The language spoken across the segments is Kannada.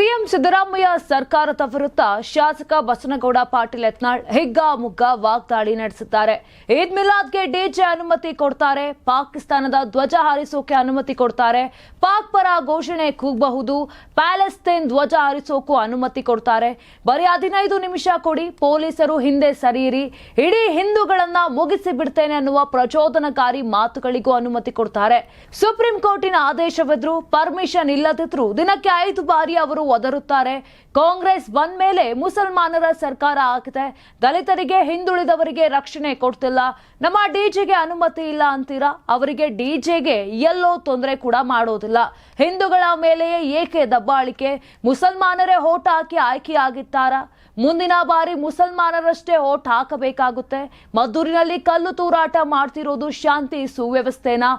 ಸಿಎಂ ಸಿದ್ದರಾಮಯ್ಯ ಸರ್ಕಾರದ ವಿರುದ್ಧ ಶಾಸಕ ಬಸನಗೌಡ ಪಾಟೀಲ್ ಯತ್ನಾಳ್ ಹಿಗ್ಗಾಮುಗ್ಗಾ ವಾಗ್ದಾಳಿ ನಡೆಸಿದ್ದಾರೆ. ಈದ್ ಮಿಲಾದ್ಗೆ ಡಿಜೆ ಅನುಮತಿ ಕೊಡ್ತಾರೆ. ಪಾಕಿಸ್ತಾನದ ಧ್ವಜ ಹಾರಿಸೋಕೆ ಅನುಮತಿ ಕೊಡ್ತಾರೆ. ಪಾಕ್ ಪರ ಘೋಷಣೆ ಕೂಗಬಹುದು. ಪ್ಯಾಲೆಸ್ತೇನ್ ಧ್ವಜ ಹಾರಿಸೋಕು ಅನುಮತಿ ಕೊಡ್ತಾರೆ. ಬರೀ ಹದಿನೈದು ನಿಮಿಷ ಕೊಡಿ. ಪೊಲೀಸರು ಹಿಂದೆ ಸರಿಯಿರಿ. ಇಡೀ ಹಿಂದೂಗಳನ್ನ ಮುಗಿಸಿ ಬಿಡ್ತೇನೆ ಅನ್ನುವ ಪ್ರಚೋದನಕಾರಿ ಮಾತುಗಳಿಗೂ ಅನುಮತಿ ಕೊಡ್ತಾರೆ. ಸುಪ್ರೀಂ ಕೋರ್ಟಿನ ಆದೇಶವಿದ್ರು ಪರ್ಮಿಷನ್ ಇಲ್ಲದಿದ್ರು ದಿನಕ್ಕೆ ಐದು ಬಾರಿ ಅವರು ಒದರುತ್ತಾರೆ. ಕಾಂಗ್ರೆಸ್ ಬಂದ ಮೇಲೆ ಮುಸಲ್ಮಾನರ ಸರ್ಕಾರ ಆಗಿದೆ. ದಲಿತರಿಗೆ, ಹಿಂದುಳಿದವರಿಗೆ ರಕ್ಷಣೆ ಕೊಡ್ತಿಲ್ಲ. ನಮ್ಮ ಡಿಜೆಗೆ ಅನುಮತಿ ಇಲ್ಲ ಅಂತೀರಾ? ಅವರಿಗೆ ಡಿಜೆಗೆ ಎಲ್ಲೋ ತೊಂದರೆ ಕೂಡ ಮಾಡೋದಿಲ್ಲ. ಹಿಂದೂಗಳ ಮೇಲೆಯೇ ಏಕೆ ದಬ್ಬಾಳಿಕೆ? ಮುಸಲ್ಮಾನರೇ ಓಟ್ ಹಾಕಿ ಆಯ್ಕೆಯಾಗಿದ್ದಾರಾ? ಮುಂದಿನ ಬಾರಿ ಮುಸಲ್ಮಾನರಷ್ಟೇ ಓಟ್ ಹಾಕಬೇಕಾಗುತ್ತೆ. ಮದ್ದೂರಿನಲ್ಲಿ ಕಲ್ಲು ತೂರಾಟ ಮಾಡ್ತಿರೋದು ಶಾಂತಿ ಸುವ್ಯವಸ್ಥೆನಾ?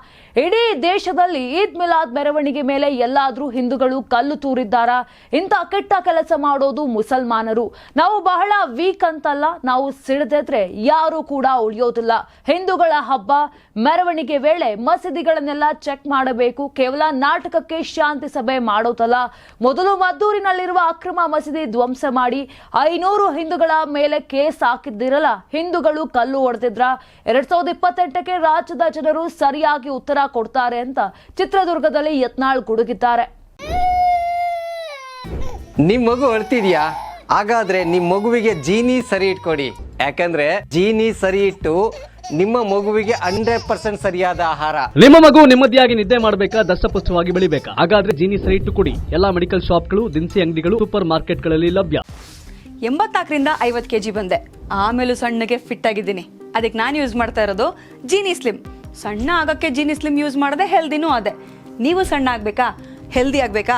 ಇಡೀ ದೇಶದಲ್ಲಿ ಈದ್ ಮಿಲಾದ್ ಮೆರವಣಿಗೆ ಮೇಲೆ ಎಲ್ಲಾದ್ರೂ ಹಿಂದೂಗಳು ಕಲ್ಲು ತೂರಿದ್ದಾರಾ? ಇಂಥ ಕೆಟ್ಟ ಕೆಲಸ ಮಾಡೋದು ಮುಸಲ್ಮಾನರು. ನಾವು ಬಹಳ ವೀಕ್ ಅಂತಲ್ಲ, ನಾವು ಸಿಡದಿದ್ರೆ ಯಾರು ಕೂಡ ಉಳಿಯೋದಿಲ್ಲ. ಹಿಂದೂಗಳ ಹಬ್ಬ, ಮೆರವಣಿಗೆ ವೇಳೆ ಮಸೀದಿಗಳನ್ನೆಲ್ಲ ಚೆಕ್ ಮಾಡಬೇಕು. ಕೇವಲ ನಾಟಕಕ್ಕೆ ಶಾಂತಿ ಸಭೆ ಮಾಡೋದಲ್ಲ. ಮೊದಲು ಮದ್ದೂರಿನಲ್ಲಿರುವ ಅಕ್ರಮ ಮಸೀದಿ ಧ್ವಂಸ ಮಾಡಿ ಐನೂರು ಹಿಂದೂಗಳ ಮೇಲೆ ಕೇಸ್ ಹಾಕಿದ್ದಿರಲ್ಲ, ಹಿಂದೂಗಳು ಕಲ್ಲು ಹೊಡೆದಿದ್ರ. ಎರಡ್ ಸಾವಿರದ ಇಪ್ಪತ್ತೆಂಟಕ್ಕೆ ರಾಜ್ಯದ ಜನರು ಸರಿಯಾಗಿ ಉತ್ತರ ಕೊಡ್ತಾರೆ ಅಂತ ಚಿತ್ರದುರ್ಗದಲ್ಲಿ ಯತ್ನಾಳ್ ಗುಡುಗಿದ್ದಾರೆ. ನಿಮ್ ಮಗು ಅಳ್ತಿದ್ಯಾ ಹಾಗಾದ್ರೆ ನಿಮ್ಮ ಮಗುವಿಗೆ ಜೀನಿ ಸರಿ ಇಟ್ಕೊಡಿ. ಯಾಕಂದ್ರೆ ಜೀನಿ ಸರಿ ಇಟ್ಟು ನಿಮ್ಮ ಮಗುವಿಗೆ ಹಂಡ್ರೆಡ್ ಪರ್ಸೆಂಟ್ ಸರಿಯಾದ ಆಹಾರ. ನಿಮ್ಮ ಮಗು ನೆಮ್ಮದಿಯಾಗಿ ನಿದ್ದೆ ಮಾಡಬೇಕಾ ದಷ್ಟಪುಷ್ಟವಾಗಿ ಬೆಳಿಬೇಕಾ? ಹಾಗಾದ್ರೆ ಜೀನಿ ಸರಿ ಇಟ್ಟು ಕೊಡಿ. ಎಲ್ಲಾ ಮೆಡಿಕಲ್ ಶಾಪ್ಗಳು ದಿನಸಿ ಅಂಗಡಿಗಳು ಸೂಪರ್ ಮಾರ್ಕೆಟ್ಗಳಲ್ಲಿ ಲಭ್ಯ. ಎಂಬತ್ತಾಕರಿಂದ ಐವತ್ತು ಕೆ ಜಿ ಬಂದೆ. ಆಮೇಲೂ ಸಣ್ಣಗೆ ಫಿಟ್ ಆಗಿದ್ದೀನಿ. ಅದಕ್ಕೆ ನಾನು ಯೂಸ್ ಮಾಡ್ತಾ ಇರೋದು ಜೀನಿ ಸ್ಲಿಮ್ ಸಣ್ಣ ಆಗಕ್ಕೆ ಜೀನಿ ಸ್ಲಿಮ್ ಯೂಸ್ ಮಾಡದೆ ಹೆಲ್ದಿನೂ ಅದೇ. ನೀವು ಸಣ್ಣ ಆಗಬೇಕಾ? Healthy ಆಗಬೇಕಾ?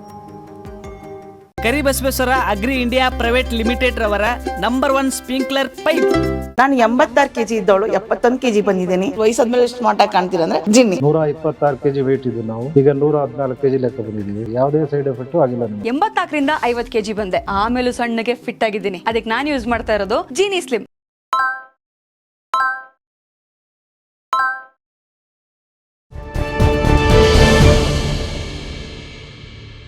Karibasaveshwara agri India private limited ರವರ ನಂಬರ್ ಒನ್ ಸ್ಪ್ರಿಂಕ್ಲರ್ ಪೈಪ್. ನಾನು ಎಂಬತ್ತಾರು ಕೆಜಿ ಇದ್ದವಳು ಎಪ್ಪತ್ತೊಂದು ಕೆಜಿ ಬಂದಿದ್ದೀನಿ. ವಯಸ್ಸಾದ್ಮೇಲೆ ಸ್ಮಾರ್ಟ್ ಆಗಿ ಕಾಣ್ತೀರ ಅಂದ್ರೆ ಜಿನ್ನಿ. ನೂರ ಇಪ್ಪತ್ತಾರು ಕೆಜಿ ವೇಟ್ ಇದ್ದು ನಾವು. ಈಗ ನೂರ ಹದಿನಾಲ್ಕು ಕೆಜಿ ಲೆಕ್ಕ ಬಂದಿದ್ದೀವಿ. ಯಾವುದೇ ಸೈಡ್ ಎಫೆಕ್ಟ್ ಆಗಿಲ್ಲ ಎಂಬತ್ತಾಕರಿಂದ ಎಂಬತ್ನಾಲ್ಕರಿಂದ ಐವತ್ತು ಕೆಜಿ ಬಂದೆ. ಆಮೇಲೂ ಸಣ್ಣಗೆ ಫಿಟ್ ಆಗಿದ್ದೀನಿ. ಅದಕ್ಕೆ ನಾನು ಯೂಸ್ ಮಾಡ್ತಾ ಇರೋದು ಜೀನಿ ಸ್ಲಿಮ್